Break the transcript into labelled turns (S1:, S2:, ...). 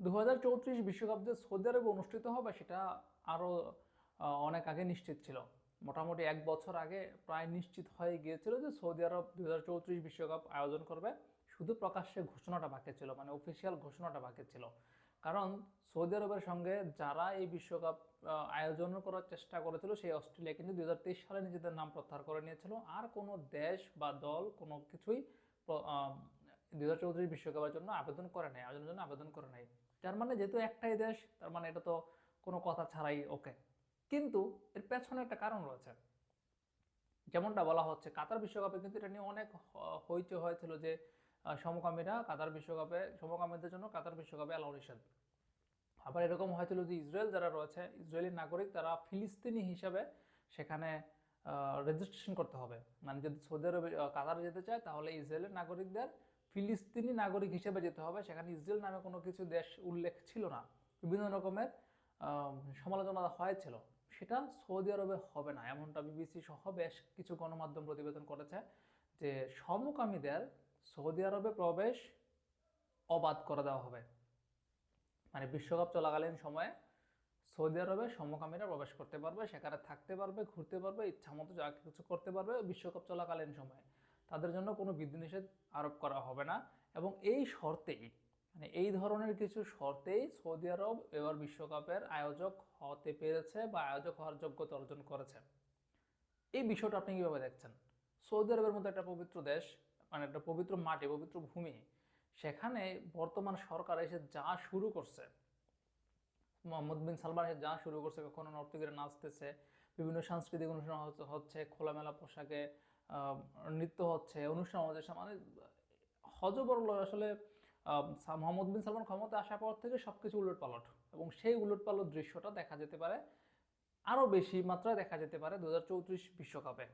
S1: দু হাজার চৌত্রিশ বিশ্বকাপ যে সৌদি আরবে অনুষ্ঠিত হবে সেটা আরও অনেক আগে নিশ্চিত ছিল। মোটামুটি এক বছর আগে প্রায় নিশ্চিত হয়ে গিয়েছিল যে সৌদি আরব দু বিশ্বকাপ আয়োজন করবে। শুধু প্রকাশ্যে ঘোষণাটা বাকি ছিল মানে অফিসিয়াল ঘোষণাটা বাকি ছিল। কারণ সৌদি আরবের সঙ্গে যারা এই বিশ্বকাপ আয়োজন করার চেষ্টা করেছিল, সেই অস্ট্রেলিয়া কিন্তু দু হাজার তেইশ সালে নিজেদের নাম প্রত্যাহার করে নিয়েছিল। আর কোনো দেশ বা দল কোনো কিছুই দু হাজার চৌত্রিশ বিশ্বকাপের জন্য আবেদন করে নাই, আয়োজনের জন্য আবেদন করে নাই। যার মানে যেহেতু একটাই দেশ, তার মানে এটা তো কোনো কথা ছাড়াই ওকে। কিন্তু এর পেছনে একটা কারণ রয়েছে। যেমনটা বলা হচ্ছে, কাতার বিশ্বকাপে কিন্তু এটা নিয়ে অনেক হইচই হয়েছিল যে সমকামীরা কাতার বিশ্বকাপে, সমকামীদের জন্য কাতার বিশ্বকাপে অ্যালাউ নিষেধ। আবার এরকম হয়েছিল যে ইসরায়েল যারা রয়েছে, ইসরায়েলি নাগরিক তারা ফিলিস্তিনি হিসাবে সেখানে রেজিস্ট্রেশন করতে হবে। মানে যদি সৌদি আরবে কাতার যেতে চায় তাহলে ইসরায়েলের নাগরিকদের ফিলিস্তিনি নাগরিক হিসেবে যেতে হবে, সেখানে ইসরায়েল নামে কোনো কিছু দেশ উল্লেখ ছিল না। বিভিন্ন রকমের সমালোচনা হয়েছিল। সেটা সৌদি আরবে হবে না, এমনটা বিবিসি সহ বেশ কিছু গণমাধ্যম প্রতিবেদন করেছে যে সমকামীদের সৌদি আরবে প্রবেশ অবাধ করে দেওয়া হবে। মানে বিশ্বকাপ চলাকালীন সময়ে সৌদি আরবে সমকামীরা প্রবেশ করতে পারবে, সেখানে থাকতে পারবে, ঘুরতে পারবে ইচ্ছা মতো যা কিছু করতে পারবে, বিশ্বকাপ চলাকালীন সময়ে। তাদের জন্য কোনো বিধিনিষেধ আরোপ করা হবে না। এবং এই শর্তেই মানে এই ধরনের কিছু শর্তেই সৌদি আরব এবার বিশ্বকাপের আয়োজক হতে পেরেছে বা আয়োজক হওয়ার যোগ্যতা অর্জন করেছে। এই বিষয়টা আপনি কীভাবে দেখছেন? সৌদি আরবের মতো একটা পবিত্র দেশ মানে একটা পবিত্র মাটি, পবিত্র ভূমি, সেখানে বর্তমান সরকার এসে যা শুরু করছে, মোহাম্মদ বিন সালমান যা শুরু করছে, কখনো নর্তকীরা নাচতেছে, বিভিন্ন সাংস্কৃতিক অনুষ্ঠান হচ্ছে- খোলামেলা পোশাকে নৃত্য হচ্ছে, অনুষ্ঠান হচ্ছে মানে হজবরল আসলে মোহাম্মদ বিন সালমান ক্ষমতা আসার পর থেকে সব কিছু উলট পালট এবং সেই উলট পালট দৃশ্যটা দেখা যেতে পারে আরও বেশি মাত্রায় দেখা যেতে পারে দু বিশ্বকাপে।